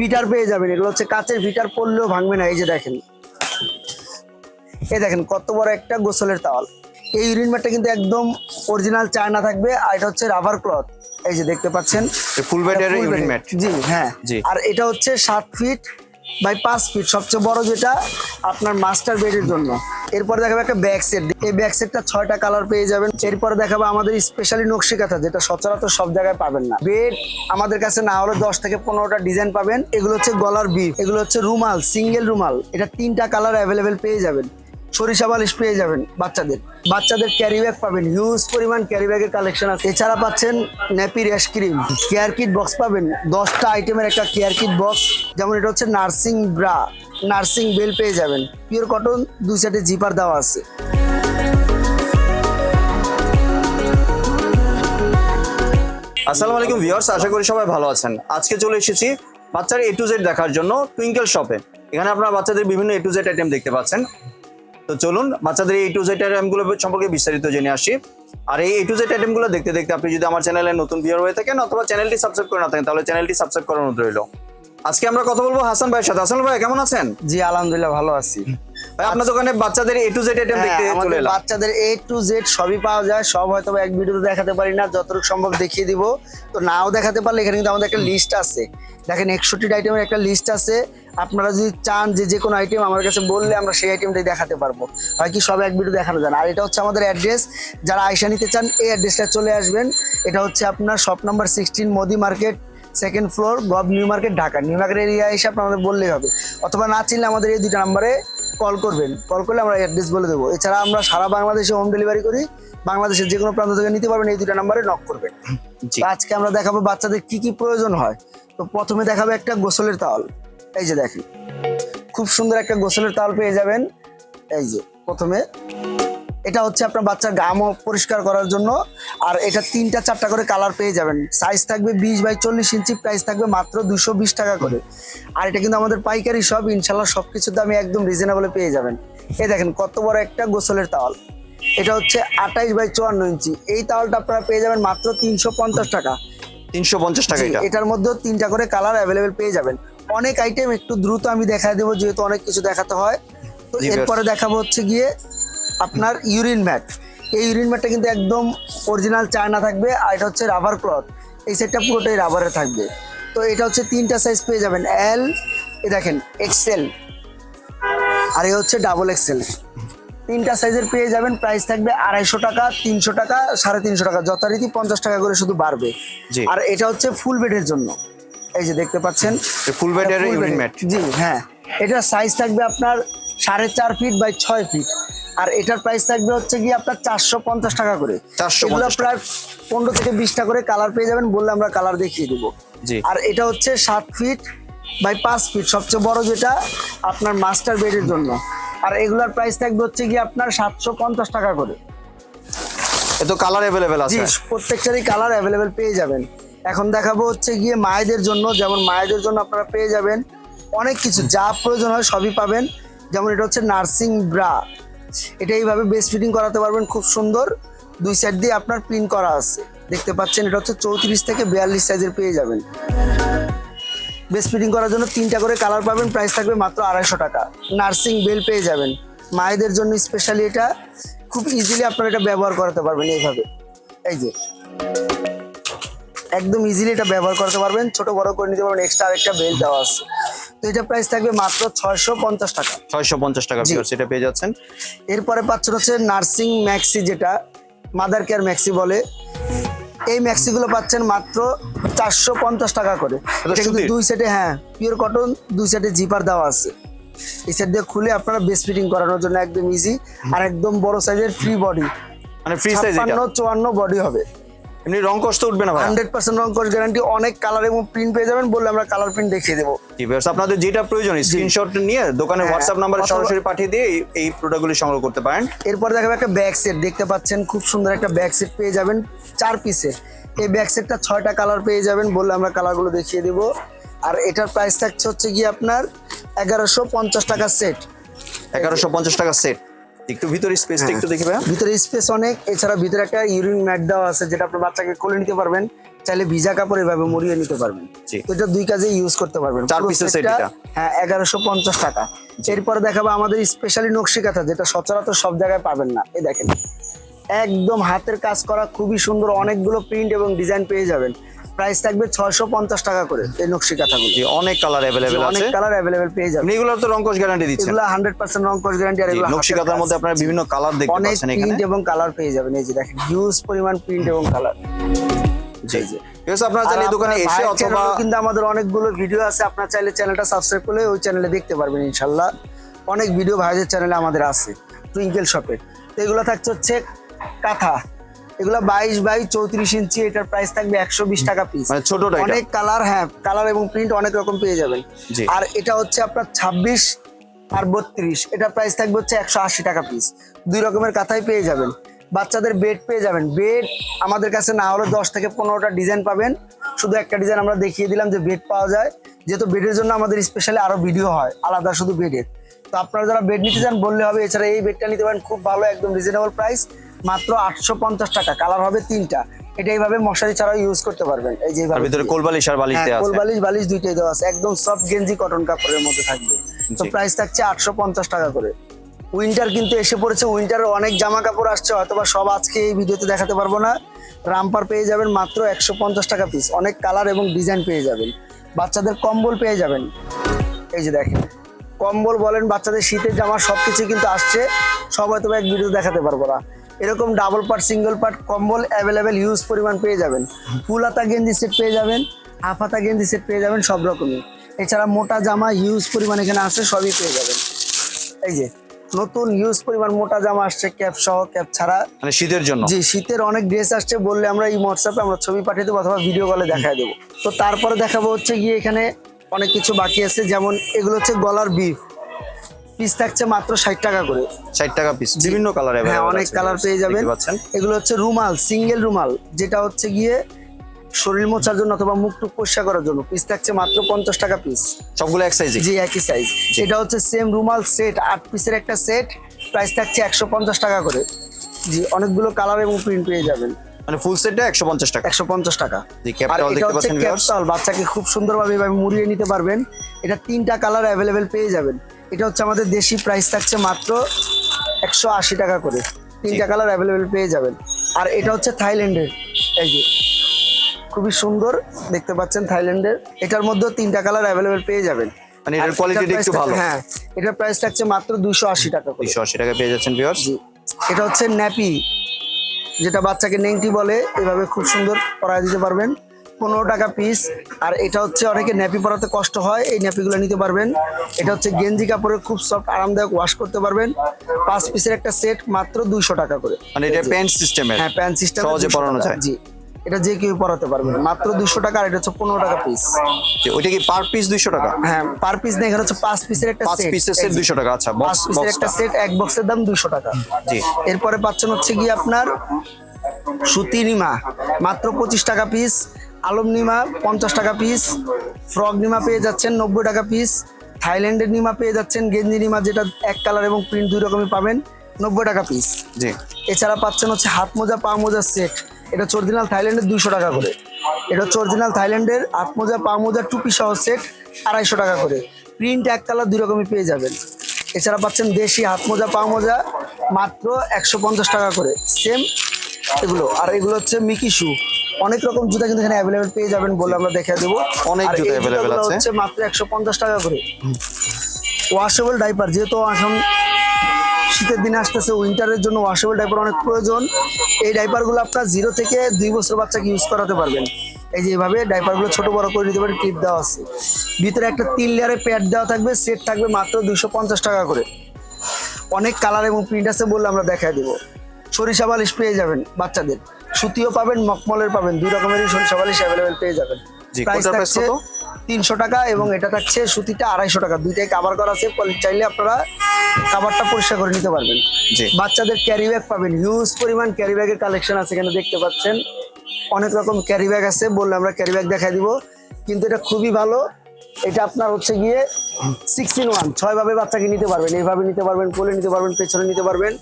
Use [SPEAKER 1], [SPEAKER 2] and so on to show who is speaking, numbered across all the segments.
[SPEAKER 1] Fitter পেয়ে যাবেন। এগুলো হচ্ছে কাঁচের ফিটার পড়লেও ভাঙবে না। এই যে দেখেন। এই দেখেন কত বড় একটা গোসলের তাওয়াল। এই ইউরিন ম্যাটটা কিন্তু একদম অরিজিনাল চায়না থাকবে আর এটা হচ্ছে রাবার ক্লথ এই যে দেখতে পাচ্ছেন।
[SPEAKER 2] ফুল বেডের ইউরিন ম্যাট।
[SPEAKER 1] জি হ্যাঁ।
[SPEAKER 2] জি।
[SPEAKER 1] আর এটা হচ্ছে সাত ফিট বাই পাঁচ ফিট সবচেয়ে বড় যেটা আপনার মাস্টার বেডের জন্য। এরপরে দেখাবে একটা ব্যাক সেট এই ব্যাক সেটটা ছয়টা কালার পেয়ে যাবেন। এরপরে দেখাবো আমাদের স্পেশালি নকশি কাঁথা যেটা সচরাচর সব জায়গায় পাবেন না। বেড আমাদের কাছে না হলে দশ থেকে পনেরোটা ডিজাইন পাবেন। এগুলো হচ্ছে গলার বিপ এগুলো হচ্ছে রুমাল সিঙ্গেল রুমাল। এটা তিনটা কালার অ্যাভেলেবেল পেয়ে যাবেন। সরিষা বালিশ পেয়ে যাবেন বাচ্চাদের। বাচ্চাদের ক্যারি ব্যাগ পাবেন। হিউজ পরিমাণ ক্যারি ব্যাগের কালেকশন আছে। এছাড়া পাচ্ছেন nappy rash cream care kit box পাবেন। দশটা আইটেমের একটা কেয়ার কিট বক্স যেমন এটা হচ্ছে নার্সিং ব্রা নার্সিং বেল পেয়ে যাবেন। পিওর কটন দুই সাইডে জিপার দেওয়া আছে।
[SPEAKER 2] আসসালামু আলাইকুম ভিউয়ার্স আশা করি সবাই ভালো আছেন। আজকে চলে এসেছি বাচ্চার এ টু জেড দেখার জন্য টুইঙ্কেল শপে এখানে আপনারা বাচ্চাদের বিভিন্ন এ টু জেড আইটেম দেখতে পাচ্ছেন। তো চলুন, বাচ্চাদের এই টু জেড আইটেমগুলো সম্পর্কে বিস্তারিত জেনে আসি। আর এই টু জেড আইটেমগুলো দেখতে দেখতে আপনি যদি আমার চ্যানেলে নতুন ভিউয়ার হয়ে থাকেন অথবা চ্যানেলটি সাবস্ক্রাইব করে না থাকেন, তাহলে চ্যানেলটি সাবস্ক্রাইব করানো রইল। আজকে আমরা কথা বলব হাসান ভাইয়ের সাথে। হাসান ভাই, কেমন আছেন?
[SPEAKER 1] জি, আলহামদুলিল্লাহ, ভালো আছি।
[SPEAKER 2] আপনার দোকানে বাচ্চাদের এ টু জেড আইটেম দেখতে চলে এলাম।
[SPEAKER 1] বাচ্চাদের এ টু জেড সবই পাওয়া যায় সব হয়তো এক ভিডিওতে দেখাতে পারি না যতটুকু সম্ভব দেখিয়ে দিব। তো নাও দেখাতে পারলে এখানে কিন্তু আমাদের একটা লিস্ট আছে। দেখেন একষট্টি আইটেমের একটা লিস্ট আছে। আপনারা যদি চান যে যে কোনো আইটেম আমার কাছে বললে আমরা সেই আইটেমটাই দেখাতে পারব। হয় কি সব এক ভিডিও দেখানো যায় আর এটা হচ্ছে আমাদের অ্যাড্রেস যারা আয়সা নিতে চান এই অ্যাড্রেসটা চলে আসবেন। এটা হচ্ছে আপনার shop number sixteen Modi market second floor gov new market Dhaka. New market area এসে আপনার আমাদের বললেই হবে। অথবা না চিনলে আমাদের এই দুইটা নাম্বারে কল করবেন কল করলে আমরা অ্যাড্রেস বলে দেবো। এছাড়া আমরা সারা বাংলাদেশে হোম ডেলিভারি করি বাংলাদেশের যে কোনো প্রান্ত থেকে নিতে পারবেন এই দুটো নাম্বারে নক করবেন। আজকে আমরা দেখাবো বাচ্চাদের কি কি প্রয়োজন হয়। তো প্রথমে দেখাবো একটা গোসলের তাওয়াল। এই যে দেখি খুব সুন্দর একটা গোসলের তাওয়াল পেয়ে যাবেন। এই যে প্রথমে এটা হচ্ছে আপনার বাচ্চার গামও পরিষ্কার করার জন্য। আর এটা তিনটা চারটা করে কালার পেয়ে যাবেন। সাইজ থাকবে বিশ বাই চল্লিশ ইঞ্চি প্রাইস থাকবে মাত্র দুশো বিশ টাকা করে। আর এটা কিন্তু আমাদের পাইকারি সব ইনশাল্লাহ সব কিছুর দামে একদম রিজনেবলে পেয়ে যাবেন। এই দেখেন কত বড় একটা গোসলের তাওয়াল। এটা হচ্ছে আঠাইশ বাই চুয়ান্ন ইঞ্চি। এই তাওয়ালটা আপনারা পেয়ে যাবেন মাত্র তিনশো পঞ্চাশ টাকা।
[SPEAKER 2] তিনশো পঞ্চাশ টাকা
[SPEAKER 1] এটার মধ্যেও তিনটা করে কালার অ্যাভেলেবেল পেয়ে যাবেন। অনেক আইটেম একটু দ্রুত আমি দেখা দেবো যেহেতু অনেক কিছু দেখাতে হয়। তো এরপরে দেখাবো হচ্ছে গিয়ে আপনার ইউরিন ম্যাট এই ইউরিন ম্যাটটা কিন্তু একদম অরিজিনাল চায়না থাকবে আর এটা হচ্ছে রাবার ক্লথ এই সেটটা পুরোটাই রাবারে থাকবে। তো এটা হচ্ছে তিনটা সাইজ পেয়ে যাবেন। এল এ দেখেন এক্সেল আর এ হচ্ছে ডাবল এক্সেল তিনটা সাইজের পেয়ে যাবেন। প্রাইস থাকবে আড়াইশো টাকা তিনশো টাকা সাড়ে তিনশো টাকা। যথারীতি পঞ্চাশ টাকা করে শুধু বাড়বে। আর এটা হচ্ছে ফুল বেডের জন্য। এই যে দেখতে পাচ্ছেন।
[SPEAKER 2] ফুল বেডের ইউরিন
[SPEAKER 1] জি হ্যাঁ। এটা সাইজ থাকবে আপনার সাড়ে চার ফিট বাই ছয় ফিট আর এটার প্রাইস থাকবে হচ্ছে গিয়ে আপনার চারশো পঞ্চাশ টাকা করে।
[SPEAKER 2] 450
[SPEAKER 1] এগুলো প্রায় পনেরো থেকে বিশটা করে কালার পেয়ে যাবেন বললে আমরা কালার দেখিয়ে দেবো। আর এটা হচ্ছে সাত ফিট বাই পাঁচ ফিট সবচেয়ে বড় যেটা আপনার মাস্টার বেডের জন্য। আর এগুলার প্রাইস থাকবে হচ্ছে গিয়ে আপনার সাতশো পঞ্চাশ টাকা করে।
[SPEAKER 2] এ তো কালার অ্যাভেলেবেল আছে।
[SPEAKER 1] প্রত্যেকটারই কালার অ্যাভেলেবেল পেয়ে যাবেন। এখন দেখাবো হচ্ছে গিয়ে মায়েদের জন্য যেমন মায়েদের জন্য আপনারা পেয়ে যাবেন অনেক কিছু যা প্রয়োজন হয় সবই পাবেন। যেমন এটা হচ্ছে নার্সিং ব্রা এটা এইভাবে বেস্ট ফিটিং করাতে পারবেন, খুব সুন্দর। দুই সাইড দিয়ে আপনার প্রিন্ট করা আছে। দেখতে পাচ্ছেন, এটা হচ্ছে চৌত্রিশ থেকে বিয়াল্লিশ সাইজের পেয়ে যাবেন। বেস্ট ফিটিং করার জন্য তিনটা করে কালার পাবেন প্রাইস থাকবে মাত্র আড়াইশো টাকা। নার্সিং বেল পেয়ে যাবেন। মায়েদের জন্য স্পেশালি এটা। খুব ইজিলি আপনারা এটা ব্যবহার করাতে পারবেন এইভাবে। এই যে। একদম ইজিলি এটা ব্যবহার করতে পারবেন। ছোট বড় করে নিতে পারবেন এক্সট্রা আরেকটা বেল দেওয়া আছে। এটা প্রাইস থাকবে মাত্র ছয়শো পঞ্চাশ টাকা।
[SPEAKER 2] ছয়শো পঞ্চাশ টাকা
[SPEAKER 1] জি।
[SPEAKER 2] এটা পেয়ে যাচ্ছেন।
[SPEAKER 1] এরপরে পাচ্ছেন হচ্ছে নার্সিং ম্যাক্সি যেটা মাদার কেয়ার ম্যাক্সি বলে। এই ম্যাক্সিগুলো পাচ্ছেন মাত্র চারশো পঞ্চাশ টাকা করে।
[SPEAKER 2] এটা
[SPEAKER 1] এটা কিন্তু দুই সেটে হ্যাঁ পিওর কটন দুই সেটে জিপার দেওয়া আছে। এই সেট দিয়ে খুলে আপনারা বেস্ট ফিটিং করানোর জন্য একদম ইজি আর একদম বড় সাইজের ফ্রি বডি
[SPEAKER 2] মানে ফ্রি সাইজ এটা?
[SPEAKER 1] ছাপ্পান্ন চুয়ান্ন বডি হবে।
[SPEAKER 2] এমনি রং কষ্ট উঠবে না ভাই?
[SPEAKER 1] হান্ড্রেড পার্সেন্ট রং কোর্স গ্যারান্টি অনেক কালার এবং প্রিন্ট পেয়ে যাবেন বললে আমরা কালার প্রিন্ট দেখিয়ে দেবো।
[SPEAKER 2] জি আপনাদের যেটা প্রয়োজন স্ক্রিনশট নিয়ে দোকানে
[SPEAKER 1] হ্যাঁ,
[SPEAKER 2] হোয়াটসঅ্যাপ নাম্বারে সরাসরি পাঠিয়ে দিয়ে এই- এই প্রোডাক্টগুলি সংগ্রহ করতে পারেন।
[SPEAKER 1] এরপর দেখাবো একটা ব্যাক সেট দেখতে পাচ্ছেন খুব সুন্দর একটা ব্যাক সেট পেয়ে যাবেন চার পিসের এই ব্যাক সেটটা ছয়টা কালার পেয়ে যাবেন বললে আমরা কালারগুলো দেখিয়ে দেবো। আর এটার প্রাইস থাকছে হচ্ছে গিয়ে আপনার এগারোশো পঞ্চাশ টাকা সেট
[SPEAKER 2] এগারোশো পঞ্চাশ টাকা সেট একটু ভিতরে স্পেসটা
[SPEAKER 1] হ্যাঁ।
[SPEAKER 2] একটু দেখবে
[SPEAKER 1] ভিতরে স্পেস অনেক এছাড়া ভিতরে একটা ইউরিন ম্যাট দেওয়া আছে যেটা আপনার বাচ্চাকে কোলে নিতে পারবেন চাইলে ভিজা কাপড় এভাবে মুড়িয়ে নিতে পারবেন। তো এটা দুই কাজে ইউজ করতে পারবেন।
[SPEAKER 2] চার piece
[SPEAKER 1] সেটটা,
[SPEAKER 2] এটা।
[SPEAKER 1] হ্যাঁ এগারোশো পঞ্চাশ টাকা। এরপরে দেখাবো আমাদের স্পেশালি নকশি কাঁথা যেটা সচরাচর সব জায়গায় পাবেন না। এই দেখেন একদম হাতের কাজ করা খুবই সুন্দর অনেকগুলো প্রিন্ট এবং ডিজাইন পেয়ে যাবেন। প্রাইস থাকবে ছয়শো পঞ্চাশ টাকা করে এই নকশি কাঁথাগুলো।
[SPEAKER 2] অনেক কালার অ্যাভেলেবেল
[SPEAKER 1] অনেক কালার অ্যাভেলেবেল পেয়ে যাবেন।
[SPEAKER 2] এগুলো তো রঙ্কশ গ্যারান্টি দিচ্ছেন।
[SPEAKER 1] এগুলো হান্ড্রেড পার্সেন্ট রং গ্যারান্টি আর এগুলো
[SPEAKER 2] নকশি কাঁথার মধ্যে আপনারা বিভিন্ন কালার দেখতে পাচ্ছেন এখানে।
[SPEAKER 1] প্রিন্ট এবং কালার পেয়ে যাবেন। এই যে দেখেন হিউজ পরিমাণ প্রিন্ট এবং কালার
[SPEAKER 2] জি। জি আপনারা চাইলে দোকানে এসে অথবা
[SPEAKER 1] কিন্তু আমাদের অনেকগুলো ভিডিও আছে। আপনার চাইলে চ্যানেলটা সাবস্ক্রাইব করলে ওই চ্যানেলে দেখতে পারবেন ইনশাল্লাহ। অনেক ভিডিও ভাইদের চ্যানেলে আমাদের আছে টুইঙ্কেল শপের তো এগুলো থাকছে হচ্ছে কাঁথা। এগুলো বাইশ বাই চৌত্রিশ ইঞ্চি এটার প্রাইস থাকবে একশো বিশ টাকা পিস
[SPEAKER 2] মানে ছোটটা
[SPEAKER 1] অনেক কালার হ্যাঁ কালার এবং প্রিন্ট অনেক রকম পেয়ে যাবেন। আর এটা হচ্ছে আপনার ছাব্বিশ আর বত্রিশ এটা প্রাইস থাকবে হচ্ছে একশো আশি টাকা পিস দুই রকমের কাঁথাই পেয়ে যাবেন। বাচ্চাদের বেড পেয়ে যাবেন। বেড আমাদের কাছে না হলে দশ থেকে পনেরোটা ডিজাইন পাবেন। শুধু একটা ডিজাইন আমরা দেখিয়ে দিলাম যে বেড পাওয়া যায়। যেহেতু বেডের জন্য আমাদের স্পেশালি আরও ভিডিও হয় আলাদা শুধু বেডের তো আপনারা যারা বেড নিতে চান বললে হবে এছাড়া এই বেডটা নিতে পারেন খুব ভালো একদম রিজনেবল প্রাইস মাত্র আটশো পঞ্চাশ টাকা। কালার হবে তিনটা। এটা এইভাবে মশারি ছাড়াও ইউজ করতে পারবেন। এই যে
[SPEAKER 2] ভিতরে কোলবালিশ আর বালিশ
[SPEAKER 1] হ্যাঁ,
[SPEAKER 2] দেওয়া
[SPEAKER 1] কোল বালিশ বালিশ দুইটাই দেওয়া আছে। একদম সফট গেঞ্জি কটন কাপড়ের মধ্যে থাকবে। তো প্রাইস থাকছে আটশো পঞ্চাশ টাকা করে। উইন্টার কিন্তু এসে পড়েছে। উইন্টারের অনেক জামা কাপড় আসছে হয়তোবা সব আজকে এই ভিডিওতে দেখাতে পারব না। রামপার পেয়ে যাবেন মাত্র একশো পঞ্চাশ টাকা পিস অনেক কালার এবং ডিজাইন পেয়ে যাবেন। বাচ্চাদের কম্বল পেয়ে যাবেন। এই যে দেখেন। কম্বল বলেন বাচ্চাদের শীতের জামা সবকিছু কিন্তু আসছে। সব হয়তো বা এক ভিডিও দেখাতে পারব না। এরকম ডাবল পার্ট সিঙ্গেল পার্ট কম্বল অ্যাভেলেবেল হিউজ পরিমাণ পেয়ে যাবেন। ফুল হাতা গেঞ্জি সেট পেয়ে যাবেন হাফ হাতা গেঞ্জি সেট পেয়ে যাবেন সব রকমই। এছাড়া মোটা জামা হিউজ পরিমাণ এখানে আছে সবই পেয়ে যাবেন। এই যে নতুন হিউজ পরিমাণ মোটা জামা আসছে ক্যাপ সহ ক্যাপ ছাড়া।
[SPEAKER 2] মানে শীতের জন্য?
[SPEAKER 1] জি শীতের অনেক ড্রেস আসছে বললে আমরা এই হোয়াটসঅ্যাপে আমরা ছবি পাঠিয়ে দেবো অথবা ভিডিও কলে দেখায় দেবো। তো তারপরে দেখাবো হচ্ছে গিয়ে এখানে অনেক কিছু বাকি আছে যেমন এগুলো হচ্ছে গলার বিফ। পিস থাকছে মাত্র ষাট টাকা করে।
[SPEAKER 2] ষাট টাকা পিস বিভিন্ন কালার
[SPEAKER 1] হ্যাঁ অনেক কালার পেয়ে যাবেন। এগুলো হচ্ছে রুমাল সিঙ্গেল রুমাল যেটা হচ্ছে গিয়ে শরীর মোছার জন্য অথবা মুখ টুক পরিষ্কার করার জন্য। পিস থাকছে মাত্র পঞ্চাশ টাকা পিস
[SPEAKER 2] সবগুলো এক সাইজ
[SPEAKER 1] জি একই সাইজ এটা হচ্ছে সেম রুমাল সেট আট পিসের একটা সেট প্রাইস থাকছে একশো পঞ্চাশ টাকা করে। জি অনেকগুলো কালার এবং প্রিন্ট পেয়ে যাবেন।
[SPEAKER 2] মানে ফুল সেটটা একশো পঞ্চাশ টাকা?
[SPEAKER 1] একশো পঞ্চাশ টাকা।
[SPEAKER 2] জি ক্যাপটাল দেখতে পাচ্ছেন viewers?
[SPEAKER 1] বাচ্চাকে খুব সুন্দরভাবে মুড়িয়ে নিতে পারবেন। এটা তিনটা কালার অ্যাভেলেবেল পেয়ে যাবেন। এটা হচ্ছে আমাদের দেশি প্রাইস থাকছে মাত্র একশো আশি টাকা করে। তিনটা কালার অ্যাভেলেবেল পেয়ে যাবেন। আর এটা হচ্ছে থাইল্যান্ডের এই যে। খুবই সুন্দর দেখতে পাচ্ছেন থাইল্যান্ডের। এটার মধ্যেও তিনটা কালার অ্যাভেলেবেল পেয়ে যাবেন।
[SPEAKER 2] মানে এটার একটু ভালো।
[SPEAKER 1] হ্যাঁ এটার প্রাইস থাকছে মাত্র দুশো আশি টাকা করে।
[SPEAKER 2] দুইশো আশি টাকা পেয়ে যাচ্ছেন ভিউয়ার্স
[SPEAKER 1] এটা হচ্ছে ন্যাপি যেটা বাচ্চাকে নেংটি বলে এভাবে খুব সুন্দর পরায় দিতে পারবেন। পনেরো টাকা পিস আর এটা হচ্ছে অনেকে ন্যাপি পরাতে কষ্ট হয় এই ন্যাপিগুলো নিতে পারবেন। এটা হচ্ছে গেঞ্জি কাপড়ের খুব সফট আরামদায়ক ওয়াশ করতে পারবেন। পাঁচ পিসের একটা সেট মাত্র দুইশো টাকা করে।
[SPEAKER 2] মানে এটা প্যান্ট সিস্টেমের
[SPEAKER 1] হ্যাঁ প্যান্ট সিস্টেম
[SPEAKER 2] সহজে পরানো যায়।
[SPEAKER 1] জি। এটা যে কেউ পরাতে পারবেন। মাত্র দুশো টাকা আর এটা হচ্ছে পনেরো টাকা পিস
[SPEAKER 2] ওইটা কি পার পিস দুইশো টাকা?
[SPEAKER 1] হ্যাঁ পার পিস না এখানে হচ্ছে পাঁচ পিসের একটা
[SPEAKER 2] পাঁচ পিসের সেট দুইশো টাকা। আচ্ছা
[SPEAKER 1] পাঁচ পিসের একটা সেট এক বক্সের দাম দুশো টাকা।
[SPEAKER 2] জি।
[SPEAKER 1] এরপরে পাচ্ছেন হচ্ছে কি আপনার সুতি নিমা মাত্র পঁচিশ টাকা পিস আলম নিমা পঞ্চাশ টাকা পিস ফ্রক নিমা পেয়ে যাচ্ছেন নব্বই টাকা পিস থাইল্যান্ডের নিমা পেয়ে যাচ্ছেন গেঞ্জি নিমা যেটা এক কালার এবং প্রিন্ট দুই রকমই পাবেন নব্বই টাকা পিস
[SPEAKER 2] জি।
[SPEAKER 1] এছাড়া পাচ্ছেন হচ্ছে হাত মোজা পা মোজার সেট এটা হচ্ছে অরিজিনাল থাইল্যান্ডের দুইশো টাকা করে। এটা হচ্ছে অরিজিনাল থাইল্যান্ডের হাত মোজা পা মোজা টুপি সহ সেট আড়াইশো টাকা করে। প্রিন্ট এক কালার দুই রকমই পেয়ে যাবেন। এছাড়া পাচ্ছেন দেশি হাত মোজা পা মোজা মাত্র একশো পঞ্চাশ টাকা করে। সেম এগুলো। আর এগুলো হচ্ছে মিকি শু অনেক রকম জুতা কিন্তু এখানে অ্যাভেলেবেল পেয়ে যাবেন বলে আমরা দেখে দেবো।
[SPEAKER 2] অনেক জুতা available আছে।
[SPEAKER 1] হচ্ছে মাত্র একশো পঞ্চাশ টাকা করে। ওয়াশেবল ডাইপার যেহেতু এখন শীতের দিনে আসতেছে উইন্টারের জন্য ওয়াশেবল ডাইপার অনেক প্রয়োজন। এই ডাইপারগুলো আপনার জিরো থেকে দুই বছর বাচ্চাকে ইউজ করাতে পারবেন। এই যে এইভাবে ডাইপারগুলো ছোট বড় করে নিতে পারেন ক্লিপ দেওয়া আছে। ভিতরে একটা তিন লেয়ারে প্যাড দেওয়া থাকবে সেট থাকবে মাত্র দুশো পঞ্চাশ টাকা করে। অনেক কালার এবং প্রিন্ট আছে বললে আমরা দেখাই দেবো। সরিষা বালিশ পেয়ে যাবেন বাচ্চাদের। সুতিও পাবেন মকমলের পাবেন দুই রকমেরই সরিষা বালিশ অ্যাভেলেবেল পেয়ে যাবেন। প্রাইস থাকছে তিনশো টাকা এবং এটা থাকছে সুতিটা আড়াইশো টাকা। দুইটাই কাভার করা আছে চাইলে আপনারা কাভারটা পরিষ্কার করে নিতে পারবেন। বাচ্চাদের ক্যারি ব্যাগ পাবেন। হিউজ পরিমাণ ক্যারি ব্যাগের কালেকশন আছে এখানে দেখতে পাচ্ছেন। অনেক রকম ক্যারি ব্যাগ আছে বললে আমরা ক্যারি ব্যাগ দেখাই দিব। কিন্তু এটা খুবই ভালো। এটা আপনার হচ্ছে গিয়ে সিক্স ইন ওয়ান ছয় ভাবে বাচ্চাকে নিতে পারবেন। এইভাবে নিতে পারবেন কোলে নিতে পারবেন পেছনে নিতে পারবেন।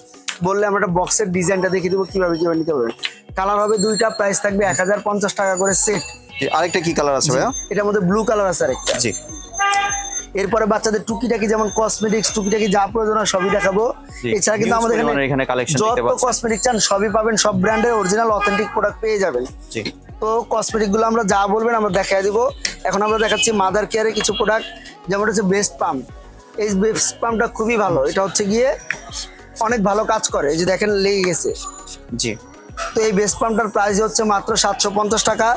[SPEAKER 1] বললে আমরা একটা বক্সের ডিজাইনটা দেখিয়ে দেবো কীভাবে কীভাবে নিতে পারবেন কালার হবে দুইটা প্রাইস থাকবে এক হাজার পঞ্চাশ টাকা করে সেট
[SPEAKER 2] আরেকটা কি কালার আছে ভাইয়া?
[SPEAKER 1] এটার মধ্যে ব্লু কালার আছে আরেকটা।
[SPEAKER 2] জি।
[SPEAKER 1] এরপরে বাচ্চাদের টুকিটাকি যেমন কসমেটিক্স টুকিটাকি যা প্রয়োজন হয় সবই দেখাবো। এছাড়া কিন্তু আমাদের
[SPEAKER 2] এখানে
[SPEAKER 1] এখানে যত কসমেটিক চান সবই পাবেন সব ব্র্যান্ডের অরিজিনাল অথেন্টিক প্রোডাক্ট পেয়ে যাবেন। তো কসমেটিকগুলো আমরা যা বলবেন আমরা দেখাই দিব। এখন আমরা দেখাচ্ছি মাদার কেয়ারের কিছু প্রোডাক্ট যেমন হচ্ছে বেস্ট পাম্প এই বেস্ট পাম্পটা খুবই ভালো। এটা হচ্ছে গিয়ে অনেক ভালো কাজ করে। এই যে দেখেন লেগে গেছে।
[SPEAKER 2] জি।
[SPEAKER 1] তো এই বেস্ট পাম্পটার প্রাইস হচ্ছে মাত্র সাতশো পঞ্চাশ টাকা।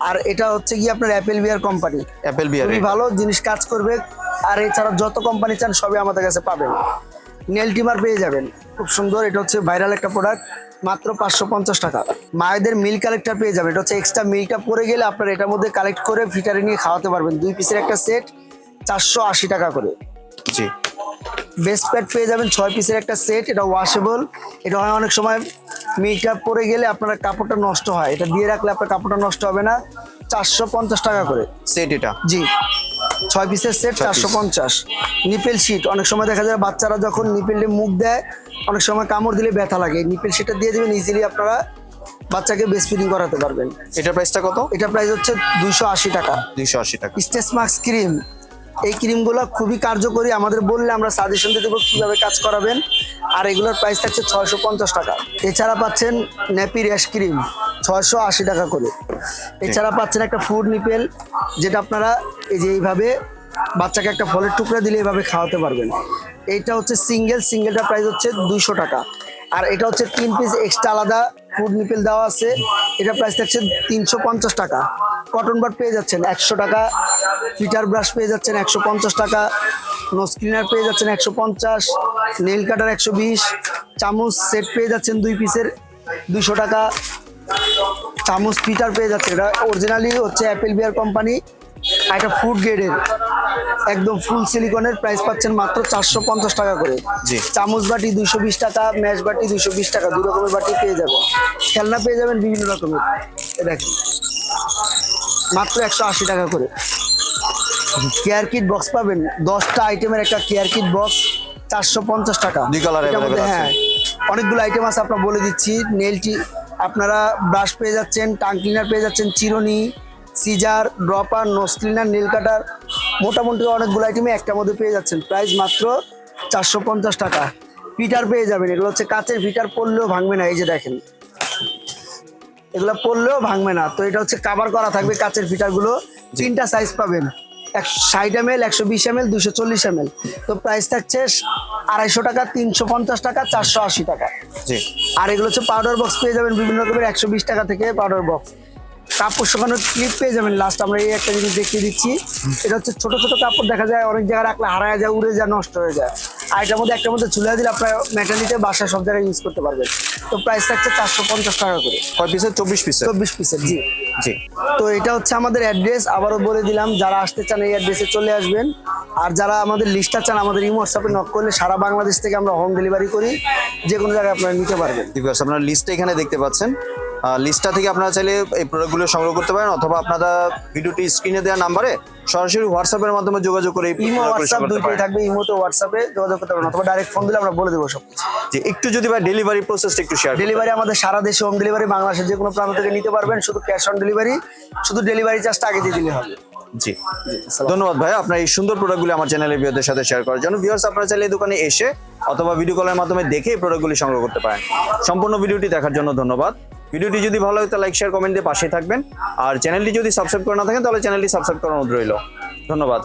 [SPEAKER 1] আর এটা হচ্ছে গিয়ে আপনার Apple Bear company
[SPEAKER 2] Apple Bear
[SPEAKER 1] খুবই ভালো জিনিস কাজ করবে। আর এছাড়া যত কোম্পানি চান সবই আমাদের কাছে পাবেন। নেল টিমার পেয়ে যাবেন। খুব সুন্দর। এটা হচ্ছে ভাইরাল একটা প্রোডাক্ট মাত্র পাঁচশো পঞ্চাশ টাকা। মায়েদের মিল কালেক্টর পেয়ে যাবেন। এটা হচ্ছে এক্সট্রা মিলটা পরে গেলে আপনার এটার মধ্যে কালেক্ট করে ফিটারে নিয়ে খাওয়াতে পারবেন। দুই পিসের একটা সেট চারশো আশি টাকা করে। বেস্ট প্যাড পেয়ে যাবেন ছয় পিসের একটা সেট এটা ওয়াশেবল এটা হয় অনেক সময় মিলটা পরে গেলে আপনার কাপড়টা নষ্ট হয়। এটা দিয়ে রাখলে আপনার কাপড়টা নষ্ট হবে না। চারশো পঞ্চাশ টাকা করে।
[SPEAKER 2] সেট এটা?
[SPEAKER 1] জি। ছয় পিসের সেট চারশো পঞ্চাশ। নিপেল শিট অনেক সময় দেখা যায় বাচ্চারা যখন নিপেলে মুখ দেয় অনেক সময় কামড় দিলে ব্যথা লাগে। নিপেল শিটটা দিয়ে দেবেন ইজিলি আপনারা বাচ্চাকে বেস্ট ফিডিং করাতে পারবেন।
[SPEAKER 2] এটার প্রাইসটা কত?
[SPEAKER 1] এটা প্রাইস হচ্ছে দুইশো আশি টাকা।
[SPEAKER 2] দুইশো আশি টাকা।
[SPEAKER 1] স্টেস মাস্ক ক্রিম এই ক্রিমগুলো খুবই কার্যকরী। আমাদের বললে আমরা সাজেশন দিয়ে দেবো কীভাবে কাজ করাবেন। আর এগুলোর প্রাইস থাকছে ছয়শো পঞ্চাশ টাকা। এছাড়া পাচ্ছেন ন্যাপি র্যাশ ক্রিম ছয়শো আশি টাকা করে। এছাড়া পাচ্ছেন একটা ফুড নিপেল যেটা আপনারা এই যে এইভাবে বাচ্চাকে একটা ফলের টুকরা দিলে এইভাবে খাওয়াতে পারবেন। এইটা হচ্ছে সিঙ্গেল সিঙ্গেলটা প্রাইস হচ্ছে দুইশো টাকা। আর এটা হচ্ছে তিন পিস এক্সট্রা আলাদা ফুড নিপেল দেওয়া আছে। এটা প্রাইস থাকছে তিনশো পঞ্চাশ টাকা। কটন বাট পেয়ে যাচ্ছেন একশো টাকা। ফিটার ব্রাশ পেয়ে যাচ্ছেন একশো পঞ্চাশ টাকা নোজ ক্লিনার পেয়ে যাচ্ছেন একশো পঞ্চাশ নেল কাটার একশো বিশ চামচ সেট পেয়ে যাচ্ছেন দুই পিসের দুশো টাকা চামচ ফিটার পেয়ে যাচ্ছে এটা অরিজিনালি হচ্ছে অ্যাপেল বিয়ার কোম্পানি এটা ফুড গ্রেডের একদম ফুল সিলিকনের প্রাইস পাচ্ছেন মাত্র চারশো পঞ্চাশ টাকা করে। চামচ বাটি দুইশো বিশ টাকা ম্যাশ বাটি দুইশো বিশ টাকা দু রকমের বাটি পেয়ে যাবেন। খেলনা পেয়ে যাবেন বিভিন্ন রকমের। দেখেন মাত্র একশো আশি টাকা করে। কেয়ার কিট বক্স পাবেন। দশটা আইটেমের একটা কেয়ার কিট বক্স চারশো পঞ্চাশ টাকা। হ্যাঁ। অনেকগুলো আইটেম আছে আপনার বলে দিচ্ছি। নেলটি আপনারা ব্রাশ পেয়ে যাচ্ছেন টাং ক্লিনার পেয়ে যাচ্ছেন চিরুনি scissor dropper nose cleaner nail cutter মোটামুটি অনেকগুলো আইটেমে একটার মধ্যে পেয়ে যাচ্ছেন। প্রাইস মাত্র চারশো পঞ্চাশ টাকা। ফিটার পেয়ে যাবেন। এগুলো হচ্ছে কাঁচের ফিটার পড়লেও ভাঙবে না। এই যে দেখেন। এগুলো পড়লেও ভাঙবে না। তো এটা হচ্ছে কাভার করা থাকবে কাঁচের ফিটারগুলো তিনটা সাইজ পাবেন। ষাট এম এল একশো বিশ এম এল দুশো চল্লিশ এম এল তো প্রাইস থাকছে আড়াইশো টাকা তিনশো পঞ্চাশ টাকা চারশো আশি টাকা। আর এগুলো হচ্ছে পাউডার বক্স পেয়ে যাবেন বিভিন্ন রকমের একশো বিশ টাকা থেকে পাউডার বক্স কাপড় শুকানোর ক্লিপ পেয়ে যাবেন লাস্ট আমরা এই একটা জিনিস দেখিয়ে দিচ্ছি। এটা হচ্ছে ছোট ছোট কাপড় দেখা যায় অনেক জায়গায় রাখলে হারায় যায় উড়ে যায় নষ্ট হয়ে যায়। আর এটার মধ্যে একটার মধ্যে ঝুলে দিলে আপনার মেটালিতে বাসায় সব জায়গায় ইউজ করতে পারবেন। তো প্রাইস থাকছে চারশো পঞ্চাশ টাকা করে।
[SPEAKER 2] কয় পিসের চব্বিশ পিসের
[SPEAKER 1] চব্বিশ পিসের জি।
[SPEAKER 2] জি।
[SPEAKER 1] তো এটা হচ্ছে আমাদের অ্যাড্রেস আবারও বলে দিলাম যারা আসতে চান এই অ্যাড্রেসে চলে আসবেন। আর যারা আমাদের লিস্টটা চান আমাদের ইমো হোয়াটসঅ্যাপে নক করলে সারা বাংলাদেশ থেকে আমরা হোম ডেলিভারি করি। যে কোনো জায়গায় আপনারা নিতে পারবেন।
[SPEAKER 2] আপনারা লিস্টটা এখানে দেখতে পাচ্ছেন। লিস্টটা থেকে আপনারা চাইলে এই প্রোডাক্টগুলো সংগ্রহ করতে পারেন অথবা আপনারা ভিডিওটি স্ক্রিনে দেওয়া নাম্বারে সরাসরি হোয়াটসঅ্যাপের মাধ্যমে যোগাযোগ করে এই
[SPEAKER 1] ইমো হোয়াটসঅ্যাপ দুইটাই
[SPEAKER 2] পারেন।
[SPEAKER 1] থাকবে ইমোতে হোয়াটসঅ্যাপে যোগাযোগ করতে পারবেন অথবা ডাইরেক্ট ফোন দিলে আমরা বলে দেবো সব
[SPEAKER 2] যে একটু যদি ভাই ডেলিভারি প্রসেসটা একটু শেয়ার
[SPEAKER 1] ডেলিভারি আমাদের সারা দেশে হোম ডেলিভারি বাংলাদেশের যে কোনো প্রান্ত থেকে নিতে পারবেন শুধু ক্যাশ অন ডেলিভারি শুধু ডেলিভারি চার্জটা আগে দিয়ে দিলে হবে।
[SPEAKER 2] জি ধন্যবাদ ভাই আপনার এই সুন্দর প্রোডাক্টগুলি আমার চ্যানেলে ভিউয়ারদের সাথে শেয়ার করার জন্য। ভিউয়ার্স আপনারা চাইলে এই দোকানে এসে অথবা ভিডিও কলের মাধ্যমে দেখে এই প্রোডাক্টগুলি সংগ্রহ করতে পারেন। সম্পূর্ণ ভিডিওটি দেখার জন্য ধন্যবাদ। ভিডিওটি যদি ভালো হয় তাহলে লাইক শেয়ার কমেন্ট দিয়ে পাশে থাকবেন। আর চ্যানেলটি যদি সাবস্ক্রাইব করে না থাকেন, তাহলে চ্যানেলটি সাবস্ক্রাইব অনুরোধ রইল। ধন্যবাদ।